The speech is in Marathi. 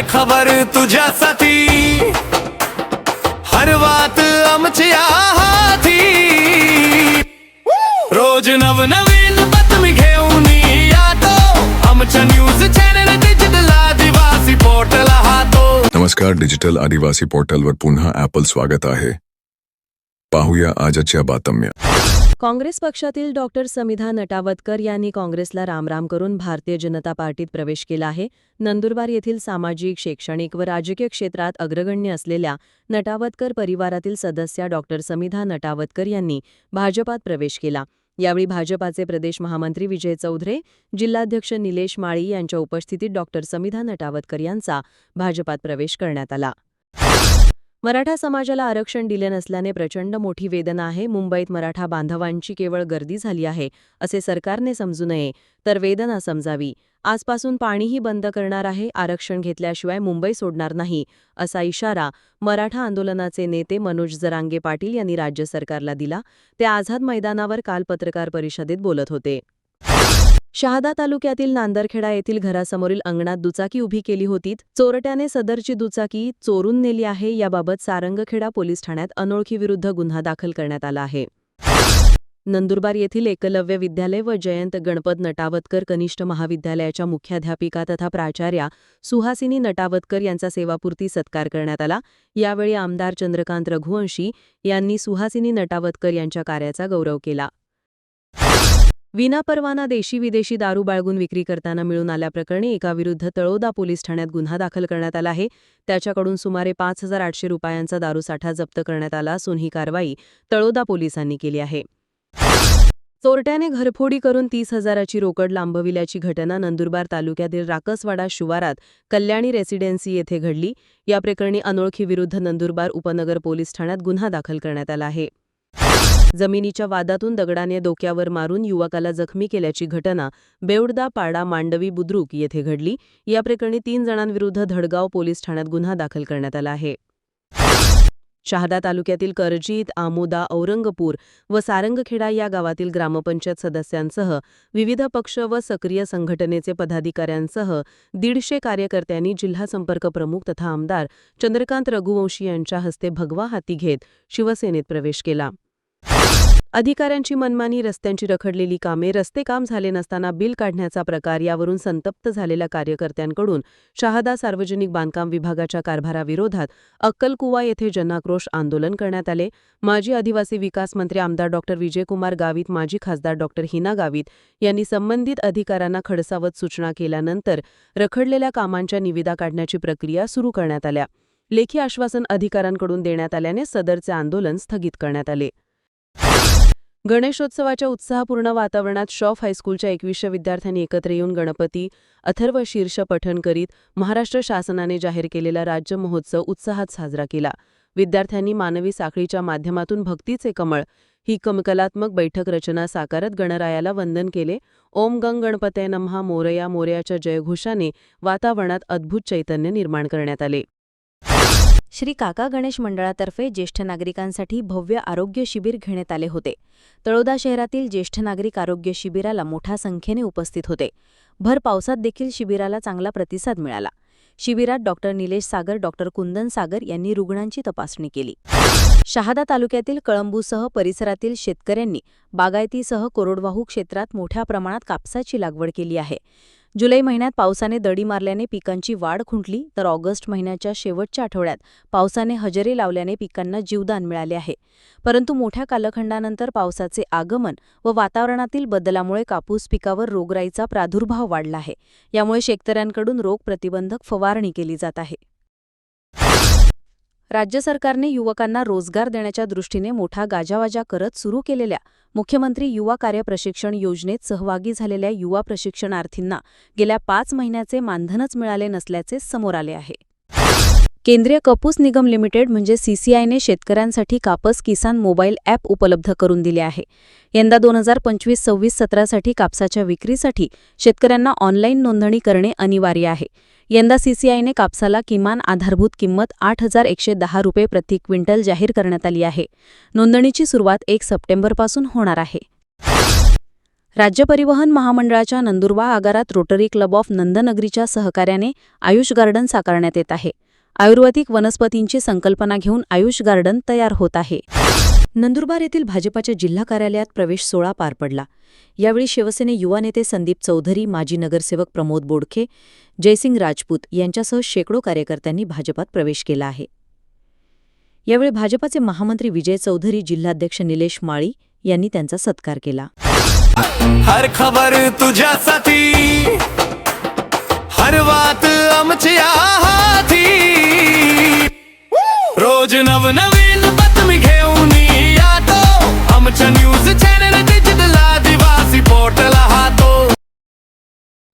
हर खबर तुझ्यासाठी हर बात आमच्या हाती रोज नवनवीन बातमी घेऊन येतो आमच्या न्यूज़ चॅनल डिजिटल आदिवासी पोर्टल हातो नमस्कार डिजिटल आदिवासी पोर्टलवर पुन्हा ॲपल स्वागत आहे। पाहूया आजच्या बातम्या। काँग्रेस पक्षातील डॉक्टर समिधा नटावतकर यांनी काँग्रेसला रामराम करून भारतीय जनता पार्टीत प्रवेश केला आहे. नंदुरबार येथील सामाजिक शैक्षणिक व राजकीय क्षेत्रात अग्रगण्य असलेल्या नटावतकर परिवारातील सदस्या डॉक्टर समिधा नटावतकर यांनी भाजपात प्रवेश केला. यावेळी भाजपाचे प्रदेश महामंत्री विजय चौधरे जिल्हाध्यक्ष निलेश माळी यांच्या उपस्थितीत डॉक्टर समिधा नटावतकर यांचा भाजपात प्रवेश करण्यात आला. मराठा समाजाला आरक्षण दिले नसल्याने प्रचंड मोठी वेदना आहे. मुंबईत मराठा बांधवांची केवळ गर्दी झाली आहे असे सरकारने समजू नये तर वेदना समजावी. आजपासून पाणीही बंद करणार आहे आरक्षण घेतल्याशिवाय मुंबई सोडणार नाही असा इशारा मराठा आंदोलनाचे नेते मनोज जरांगे पाटील यांनी राज्य सरकारला दिला. ते आझाद मैदानावर काल पत्रकार परिषदेत बोलत होते. शहादा तालुक्यातील नांदरखेडा येथील घरासमोरील अंगणात दुचाकी उभी केली होती. चोरट्याने सदरची दुचाकी चोरून नेली आहे. याबाबत सारंगखेडा पोलीस ठाण्यात अनोळखीविरुद्ध गुन्हा दाखल करण्यात आला आहे. नंदुरबार येथील एकलव्य विद्यालय व जयंत गणपत नटावतकर कनिष्ठ महाविद्यालयाच्या मुख्याध्यापिका तथा प्राचार्या सुहासिनी नटावतकर यांचा सेवापूर्ती सत्कार करण्यात आला. यावेळी आमदार चंद्रकांत रघुवंशी यांनी सुहासिनी नटावतकर यांच्या कार्याचा गौरव केला. विनापरवाना देशी विदेशी दारू बाळगून विक्री करताना मिळून आल्याप्रकरणी एकाविरुद्ध तळोदा पोलीस ठाण्यात गुन्हा दाखल करण्यात आला आहे. त्याच्याकडून सुमारे पाच हजार आठशे रुपयांचा दारूसाठा जप्त करण्यात आला असून ही कारवाई तळोदा पोलिसांनी केली आहे. चोरट्याने घरफोडी करून तीस हजाराची रोकड लांबविल्याची घटना नंदुरबार तालुक्यातील राकसवाडा शिवारात कल्याणी रेसिडेन्सी येथे घडली. या प्रकरणी अनोळखीविरुद्ध नंदुरबार उपनगर पोलीस ठाण्यात गुन्हा दाखल करण्यात आला आहे. जमिनीच्या वादातून दगडाने डोक्यावर मारून युवकाला जखमी केल्याची घटना बेवडदा पाडा मांडवी बुद्रुक येथे घडली. या प्रकरणी तीन जणांविरुद्ध धडगाव पोलीस ठाण्यात गुन्हा दाखल करण्यात आला आहे. शहादा तालुक्यातील करजीत आमोदा औरंगपूर व सारंगखेडा या गावातील ग्रामपंचायत सदस्यांसह विविध पक्ष व सक्रिय संघटनेचे पदाधिकाऱ्यांसह दीडशे कार्यकर्त्यांनी जिल्हा संपर्क प्रमुख तथा आमदार चंद्रकांत रघुवंशी यांच्या हस्ते भगवा हाती घेत शिवसेनेत प्रवेश केला. अधिकाऱ्यांची मनमानी रस्त्यांची रखडलेली कामे रस्ते काम झाले नसताना बिल काढण्याचा प्रकार यावरून संतप्त झालेल्या कार्यकर्त्यांकडून शहादा सार्वजनिक बांधकाम विभागाच्या कारभाराविरोधात अक्कलकुवा येथे जनाक्रोश आंदोलन करण्यात आले. माजी आदिवासी विकास मंत्री आमदार डॉक्टर विजयकुमार गावित माजी खासदार डॉक्टर हिना गावित यांनी संबंधित अधिकाऱ्यांना खडसावत सूचना केल्यानंतर रखडलेल्या कामांच्या निविदा काढण्याची प्रक्रिया सुरू करण्यात आल्या. लेखी आश्वासन अधिकाऱ्यांकडून देण्यात आल्याने सदरचे आंदोलन स्थगित करण्यात आले. गणेशोत्सवाच्या उत्साहपूर्ण वातावरणात शॉफ हायस्कूलच्या एकवीसशे विद्यार्थ्यांनी एकत्र येऊन गणपती अथर्व शीर्ष पठण करीत महाराष्ट्र शासनाने जाहीर केलेला राज्य महोत्सव उत्साहात साजरा केला. विद्यार्थ्यांनी मानवी साखळीच्या माध्यमातून भक्तीचे कमळ ही कमकलात्मक बैठक रचना साकारत गणरायाला वंदन केले. ओम गंग गणपतय नम्हा मोरया मोरयाच्या जयघोषाने वातावरणात अद्भुत चैतन्य निर्माण करण्यात आले. श्री काका गणेश मंडळातर्फे ज्येष्ठ नागरिकांसाठी भव्य आरोग्य शिबिर घेण्यात आले होते. तळोदा शहरातील ज्येष्ठ नागरिक आरोग्य शिबिराला मोठ्या संख्येने उपस्थित होते. भर पावसात देखील शिबिराला चांगला प्रतिसाद मिळाला. शिबिरात डॉक्टर निलेश सागर डॉक्टर कुंदन सागर यांनी रुग्णांची तपासणी केली. शहादा तालुक्यातील कळंबूसह परिसरातील शेतकऱ्यांनी बागायतीसह कोरडवाहू क्षेत्रात मोठ्या प्रमाणात कापसाची लागवड केली आहे. जुलै महिन्यात पावसाने दडी मारल्याने पिकांची वाढ खुंटली तर ऑगस्ट महिन्याच्या शेवटच्या आठवड्यात पावसाने हजेरी लावल्याने पिकांना जीवदान मिळाले आहे. परंतु मोठ्या कालखंडानंतर पावसाचे आगमन व वातावरणातील बदलामुळे कापूस पिकावर रोगराईचा प्रादुर्भाव वाढला आहे. यामुळे शेतकऱ्यांकडून रोग प्रतिबंधक फवारणी केली जात आहे. राज्य सरकारने युवकांना रोजगार देण्याच्या दृष्टीने मोठा गाजावाजा करत सुरू केलेल्या मुख्यमंत्री युवा कार्य प्रशिक्षण योजनेत सहभागी झालेल्या युवा प्रशिक्षणार्थींना गेल्या पाच महिन्याचे मानधनच मिळाले नसल्याचे समोर आले आहे. केंद्रीय कपूस निगम लिमिटेड म्हणजे सीसीआयने शेतकऱ्यांसाठी कापस किसान मोबाईल ॲप उपलब्ध करून दिले आहे. यंदा दोन हजार पंचवीस सव्वीस सतरासाठी कापसाच्या विक्रीसाठी शेतकऱ्यांना ऑनलाईन नोंदणी करणे अनिवार्य आहे. यंदा सीसीआयने कापसाला किमान आधारभूत किंमत आठ हजार एकशे दहा रुपये प्रति क्विंटल जाहीर करण्यात आली आहे. नोंदणीची सुरुवात एक सप्टेंबरपासून होणार आहे. राज्य परिवहन महामंडळाच्या नंदुरबा आगारात रोटरी क्लब ऑफ नंदनगरीच्या सहकार्याने आयुष गार्डन साकारण्यात येत आहे. आयुर्वेदिक वनस्पतींची संकल्पना घेऊन आयुष गार्डन तयार होत आहे. नंदुरबार येथील भाजपाच्या जिल्हा कार्यालयात प्रवेश सोहळा पार पडला. यावेळी शिवसेने युवा नेते संदीप चौधरी माजी नगरसेवक प्रमोद बोडखे जयसिंग राजपूत यांच्यासह शेकडो कार्यकर्त्यांनी भाजपात प्रवेश केला आहे. यावेळी भाजपाचे महामंत्री विजय चौधरी जिल्हाध्यक्ष निलेश माळी यांनी त्यांचा सत्कार केला. हर खबर तुझ्यासाठी.